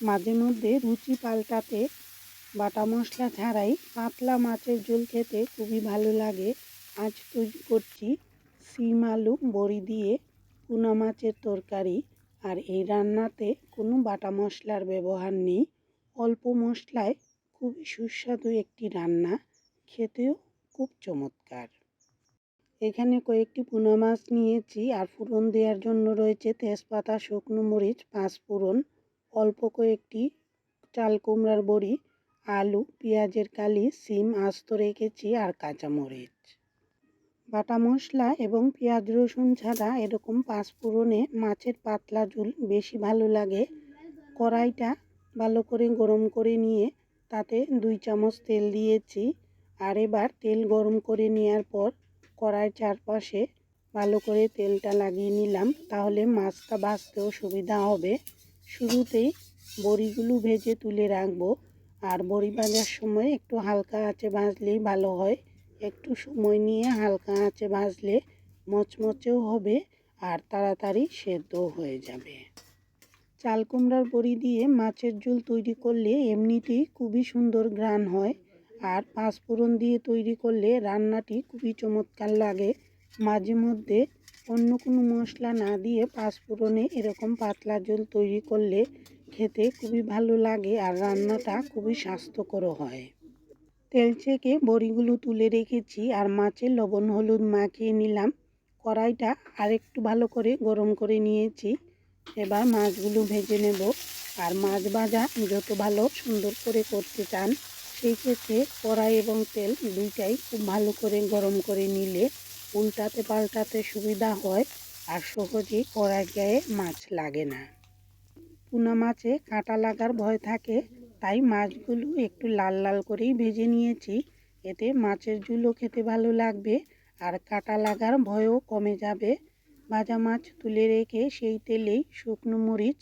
মাঝে মধ্যে রুচি পাল্টাতে বাটা মশলা ছাড়াই পাতলা মাছের ঝোল খেতে খুবই ভালো লাগে। আজ তৈরি করছি সিম আলু বড়ি দিয়ে পুনা মাছের তরকারি। আর এই রান্নাতে কোনো বাটা মশলার ব্যবহার নেই। অল্প মশলায় খুবই সুস্বাদু একটি রান্না। খেতেও খুব চমৎকার। এখানে কয়েকটি পুনা মাছ নিয়েছি। আর ফোড়ন দেওয়ার জন্য রয়েছে তেজপাতা, শুকনো মরিচ পাঁচ ফোড়ন অল্প কয়েকটি চাল কুমড়ার বড়ি, আলু, পেঁয়াজের কালি, সিম, আস্ত রেখেছি আর কাঁচামরিচ। বাটা মশলা এবং পেঁয়াজ, রসুন ছাড়া এরকম পাঁচ ফোড়নে মাছের পাতলা ঝোল বেশি ভালো লাগে। কড়াইটা ভালো করে গরম করে নিয়ে তাতে দুই চামচ তেল দিয়েছি আর এবার তেল গরম করে নেওয়ার পর কড়াই চারপাশে ভালো করে তেলটা লাগিয়ে নিলাম, তাহলে মাছটা ভাজতেও সুবিধা হবে। শুরুতেই বড়িগুলো ভেজে তুলে রাখব। আর বড়ি ভাজার সময় একটু হালকা আঁচে ভাজলেই ভালো হয়। একটু সময় নিয়ে হালকা আঁচে ভাজলে মচমচেও হবে আর তাড়াতাড়ি সেদ্ধও হয়ে যাবে। চাল কুমড়ার বড়ি দিয়ে মাছের ঝোল তৈরি করলে এমনিতেই খুবই সুন্দর ঘ্রাণ হয়। আর পাঁচফোড়ন দিয়ে তৈরি করলে রান্নাটি খুবই চমৎকার লাগে। মাঝে মধ্যে অন্য কোনো মশলা না দিয়ে পাঁচফোড়নে এরকম পাতলা ঝোল তৈরি করলে খেতে খুবই ভালো লাগে আর রান্নাটা খুবই স্বাস্থ্যকর হয়। তেল ছেঁকে বড়িগুলো তুলে রেখেছি আর মাছের লবণ, হলুদ মাখিয়ে নিলাম। কড়াইটা আরেকটু ভালো করে গরম করে নিয়েছি। এবার মাছগুলো ভেজে নেব আর মাছ ভাজা যত ভালো সুন্দর করে করতে চান, সেই ক্ষেত্রে কড়াই এবং তেল দুইটাই খুব ভালো করে গরম করে নিলে উল্টাতে পাল্টাতে সুবিধা হয় আর সহজেই কড়াই গায়ে মাছ লাগে না। পুনা মাছে কাঁটা লাগার ভয় থাকে, তাই মাছগুলো একটু লাল লাল করেই ভেজে নিয়েছি। এতে মাছের ঝুলও খেতে ভালো লাগবে আর কাঁটা লাগার ভয়ও কমে যাবে। ভাজা মাছ তুলে রেখে সেই তেলেই শুকনো মরিচ,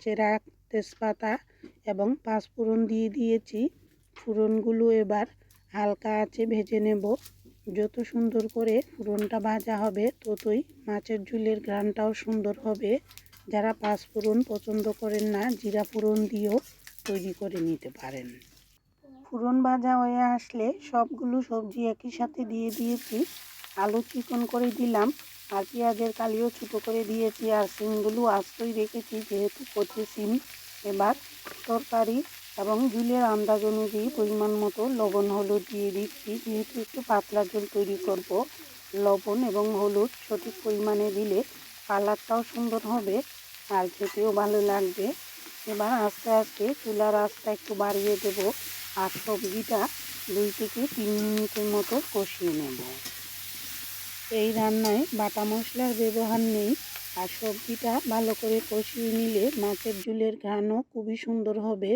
চেরা তেজপাতা এবং পাঁচফোড়ন দিয়ে দিয়েছি। ফোড়নগুলো এবার হালকা আছে ভেজে নেব। যত সুন্দর করে ফোড়নটা ভাজা হবে, ততই মাছের ঝুলের ঘ্রাণটাও সুন্দর হবে। যারা পাঁচ পাঁচফোড়ন পছন্দ করেন না, জিরা ফোড়ন দিয়েও তৈরি করে নিতে পারেন। ফোড়ন ভাজা হয়ে আসলে সবগুলো সবজি একই সাথে দিয়ে দিয়েছি। আলু চিকন করে দিলাম, আর পেঁয়াজের কালিও ছোটো করে দিয়েছি, আর সিমগুলো আস্তই রেখেছি, যেহেতু কচি সিম এবার তরকারি এবং ঝুলের আন্দাজ অনুযায়ী পরিমাণ মতো লবণ, হলুদ দিয়ে দিচ্ছি। যেহেতু একটু পাতলা ঝোল তৈরি করব, লবণ এবং হলুদ সঠিক পরিমাণে দিলে কালারটাও সুন্দর হবে আর খেতেও ভালো লাগবে। এবার আস্তে আস্তে চুলার আঁচটা একটু বাড়িয়ে দেব আর সবজিটা দুই থেকে তিন মিনিটের মতো কষিয়ে নেব। এই রান্নায় বাটা মশলার ব্যবহার নেই আর সবজিটা ভালো করে কষিয়ে নিলে মাছের ঝুলের ঘ্রাণও খুবই সুন্দর হবে।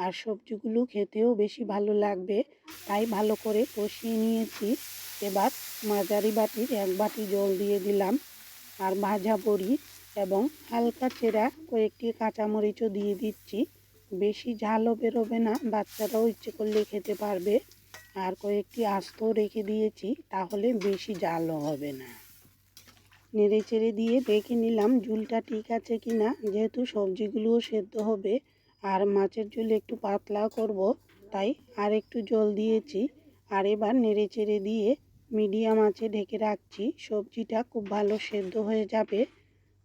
আর সবজিগুলো খেতেও বেশি ভালো লাগবে। তাই ভালো করে কষিয়ে নিয়েছি। এবার মাঝারি বাটির এক বাটি জল দিয়ে দিলাম। আর ভাজা বড়ি এবং হালকা চেরা কয়েকটি কাঁচামরিচও দিয়ে দিচ্ছি। বেশি ঝালও বেরোবে না, বাচ্চারাও ইচ্ছে করলে খেতে পারবে। আর কয়েকটি আস্ত রেখে দিয়েছি, তাহলে বেশি জালও হবে না। নেড়ে চেড়ে দিয়ে দেখে নিলাম। ঝুলটা ঠিক আছে কি না যেহেতু সবজিগুলোও সেদ্ধ হবে। আর মাছের ঝুল একটু পাতলা করব, তাই আর একটু জল দিয়েছি। আর এবার নেড়ে চেড়ে দিয়ে মিডিয়াম আঁচে ঢেকে রাখছি। সবজিটা খুব ভালো সেদ্ধ হয়ে যাবে।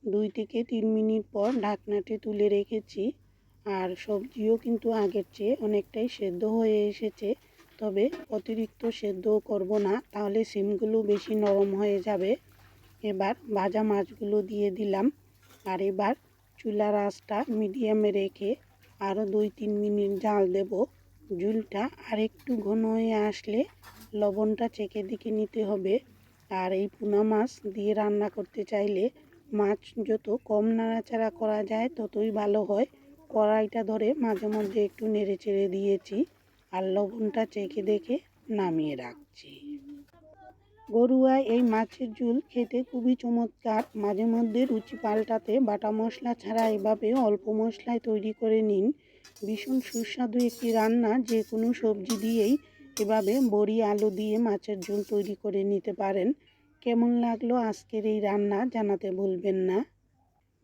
দুই থেকে তিন মিনিট পর ঢাকনাটি তুলে রেখেছি। আর সবজিও কিন্তু আগের চেয়ে অনেকটাই সেদ্ধ হয়ে এসেছে। তবে অতিরিক্ত সেদ্ধও করব না, তাহলে সিমগুলো বেশি নরম হয়ে যাবে। এবার ভাজা মাছগুলো দিয়ে দিলাম। আর এবার চুলার আঁচটা মিডিয়ামে রেখে আরও দুই তিন মিনিট জাল দেব ঝুলটা আরেকটু ঘন হয়ে আসলে লবণটা চেকে দিকে নিতে হবে। আর এই পোনা মাছ দিয়ে রান্না করতে চাইলে মাছ যত কম নাড়াচাড়া করা যায় ততই ভালো হয়। কড়াইটা ধরে মাঝে মধ্যে একটু নেড়ে চেড়ে দিয়েছি, আর লবণটা চেখে দেখে নামিয়ে রাখছি। গরুয়া এই মাছের ঝোল খেতে খুবই চমৎকার। মাঝে মধ্যে রুচি পাল্টাতে বাটা মশলা ছাড়া এভাবে অল্প মশলায় তৈরি করে নিন। ভীষণ সুস্বাদু একটি রান্না, যে কোনো সবজি দিয়েই এভাবে বড়ি, আলু দিয়ে মাছের ঝোল তৈরি করে নিতে পারেন। কেমন লাগল আজকের এই রান্না জানাতে ভুলবেন না।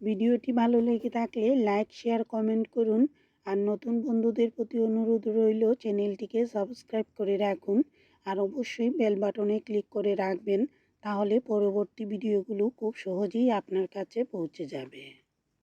ভিডিওটি ভালো লেগে থাকলে লাইক, শেয়ার, কমেন্ট করুন। আর নতুন বন্ধুদের প্রতি অনুরোধ রইল চ্যানেলটিকে সাবস্ক্রাইব করে রাখুন। আর অবশ্যই বেল বাটনে ক্লিক করে রাখবেন, তাহলে পরবর্তী ভিডিওগুলো খুব সহজেই আপনার কাছে পৌঁছে যাবে।